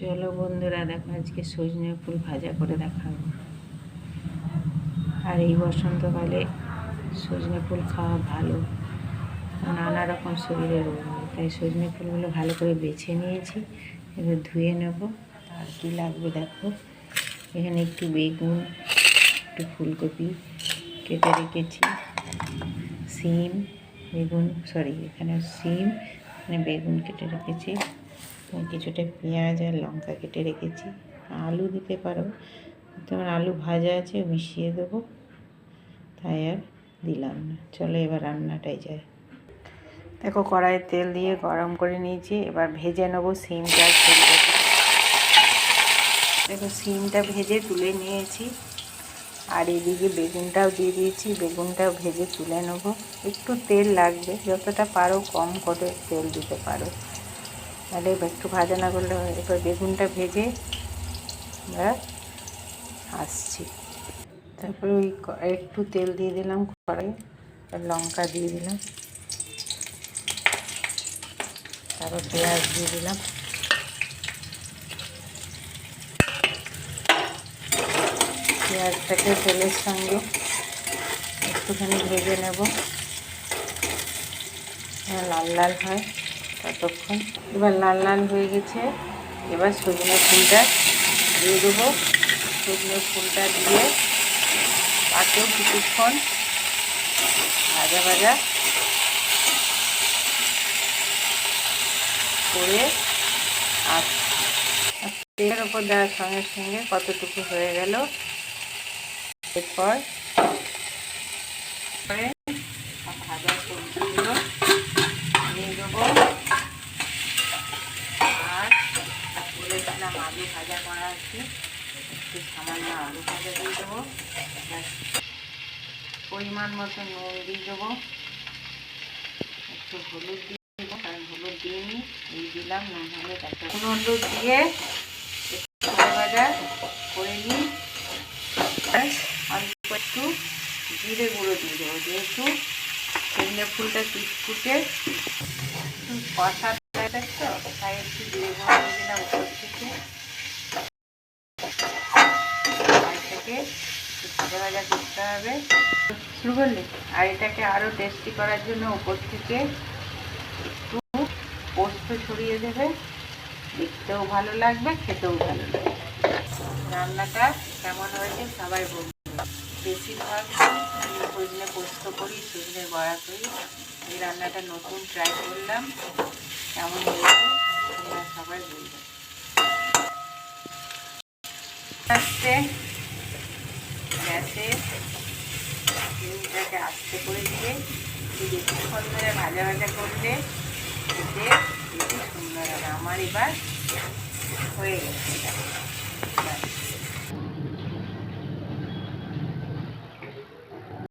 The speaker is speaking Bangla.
চলো বন্ধুরা, দেখো আজকে সজনে ফুল ভাজা করে দেখাবো। আর এই বসন্তকালে সজনে ফুল খাওয়া ভালো। নানা রকম শরীরে রোগ তাই সজনে ফুলগুলো ভালো করে বেছে নিয়েছি, এবার ধুয়ে নেব। আর কী লাগবে দেখো, এখানে একটু বেগুন, একটু ফুলকপি কেটে রেখেছি। সিম, বেগুন সরি এখানে সিম, এখানে বেগুন কেটে রেখেছি। কিছুটা পেঁয়াজ আর লঙ্কা কেটে রেখেছি। আলু দিতে পারো তোমার আলু ভাজা আছে, মিশিয়ে দেবো। তাই আর দিলাম না। চলো এবার রান্নাটাই যায় দেখো কড়াইয়ে তেল দিয়ে গরম করে নিয়েছি, এবার ভেজে নেব সিমটা দেখো সিমটা ভেজে তুলে নিয়েছি, আর এদিকে বেগুনটাও দিয়ে দিয়েছি, বেগুনটাও ভেজে তুলে নেব। একটু তেল লাগবে, যতটা পারো কম করে তেল দিতে পারো। তাহলে এবার একটু ভাজা না করলে হয়। এবার বেগুনটা ভেজে আমরা আসছি। তারপরে ওই একটু তেল দিয়ে দিলাম কড়াই লঙ্কা দিয়ে দিলাম। তারপর পেঁয়াজ দিয়ে দিলাম। পেঁয়াজটাকে তেলের সঙ্গে একটুখানি ভেজে নেব। লাল লাল হয়। ততক্ষণ। এবার লাল লাল হয়ে গেছে। এবার সজনে ফুলটা দিয়ে দেবো। সজনে ফুলটা দিয়ে তাকেও কিছুক্ষণ ভাজা ভাজা করে আর ওপর দেওয়ার সঙ্গে সঙ্গে কতটুকু হয়ে গেল, এরপর পরে ভাজা সবজিগুলো নিয়ে দেবো আর বলেছিলাম আলু ভাজা করা আছে। একটু সামান্য আলু ভাজা দিয়ে দেবো। পরিমাণ মতো নুন দিয়ে দেবো। একটু হলুদ দিয়ে দেবো, কারণ হলুদ দিইনি, এই দিলাম নুন হলুদ একটা হলুদ দিয়ে একটু ভাজা করে নিই। অল্প একটু জিরে গুঁড়ো দিয়ে দেবো, যেহেতু ফুলটা কুচকুচে কষা তো তাই একটু দিয়ে দিলাম উপর থেকে এটাকে ভাজা করতে হবে শুরু করলি আর এটাকে আরও টেস্টি করার জন্য উপর থেকে একটু পোস্ত ছড়িয়ে দেবে দেখতেও ভালো লাগবে খেতেও ভালো লাগবে রান্নাটা কেমন হয়েছে সবাই বলবে বেশিরভাগ সজনে পোস্ত করি সজনে বড়া করি এই রান্নাটা নতুন ট্রাই করলাম। কেমন হয়েছে সবাই বলবে। আস্তে গ্যাসে ডিমটাকে আস্তে করে দিয়ে বেশিক্ষণ ধরে ভাজা ভাজা করলে খেতে বেশি সুন্দর হবে। আমার এবার হয়ে গেছে।